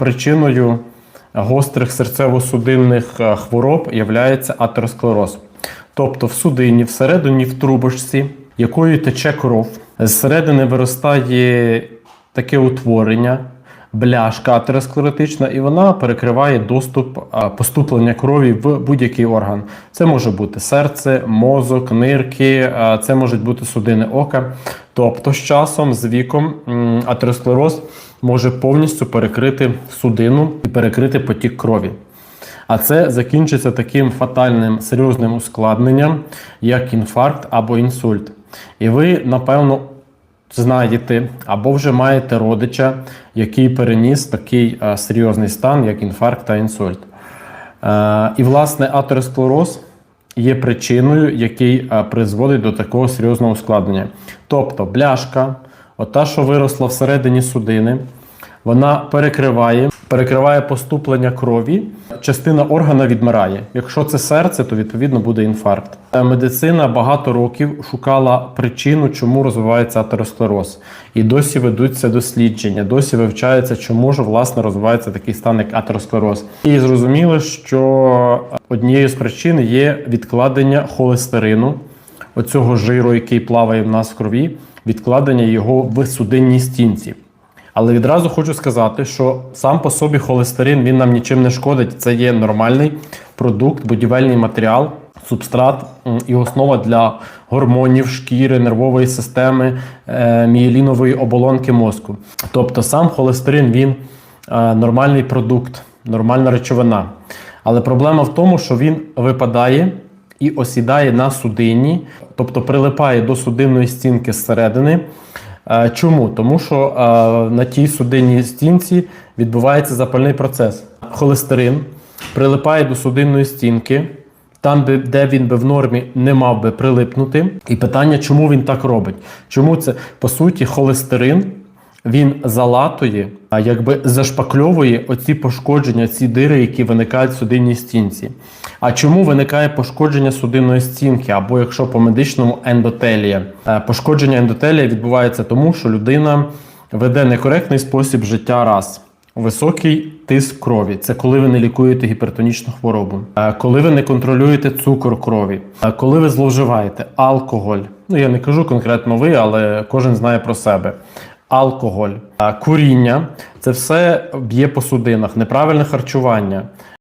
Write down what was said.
причиною гострих серцево-судинних е, хвороб є атеросклероз. Тобто в судині, всередині в трубочці, якою тече кров, зсередини виростає таке утворення, бляшка атеросклеротична, і вона перекриває доступ а, поступлення крові в будь-який орган. Це може бути серце, мозок, нирки, це можуть бути судини ока. Тобто, з часом, з віком, атеросклероз може повністю перекрити судину і перекрити потік крові. А це закінчиться таким фатальним серйозним ускладненням, як інфаркт або інсульт. І ви, напевно, знаєте або вже маєте родича, який переніс такий е, серйозний стан, як інфаркт та інсульт. Е, і, власне, атеросклероз є причиною, який е, призводить до такого серйозного ускладнення. Тобто, бляшка, ота, що виросла всередині судини, вона перекриває, перекриває поступлення крові. Частина органа відмирає. Якщо це серце, то відповідно буде інфаркт. Медицина багато років шукала причину, чому розвивається атеросклероз. І досі ведуться дослідження, досі вивчається, чому ж власне розвивається такий стан, як атеросклероз. І зрозуміло, що однією з причин є відкладення холестерину, оцього жиру, який плаває в нас в крові, відкладення його в судинній стінці. Але відразу хочу сказати, що сам по собі холестерин він нам нічим не шкодить. Це є нормальний продукт, будівельний матеріал, субстрат і основа для гормонів, шкіри, нервової системи, е, мієлінової оболонки мозку. Тобто сам холестерин він е, нормальний продукт, нормальна речовина. Але проблема в тому, що він випадає і осідає на судині, тобто прилипає до судинної стінки зсередини. Е, Чому? Тому що е, на тій судинній стінці відбувається запальний процес. Холестерин прилипає до судинної стінки, там, де- він би в нормі не мав би прилипнути. І питання, чому він так робить? Чому це по суті холестерин? Він залатує, а якби зашпакльовує оці пошкодження, ці дири, які виникають в судинній стінці. А чому виникає пошкодження судинної стінки, або якщо по медичному ендотелія? Е, Пошкодження ендотелія відбувається тому, що людина веде некоректний спосіб життя раз. Високий тиск крові це коли ви не лікуєте гіпертонічну хворобу, Е, коли ви не контролюєте цукор крові, Е, коли ви зловживаєте алкоголь. Ну я не кажу конкретно ви, але кожен знає про себе. Алкоголь, куріння це все б'є по судинах, неправильне харчування,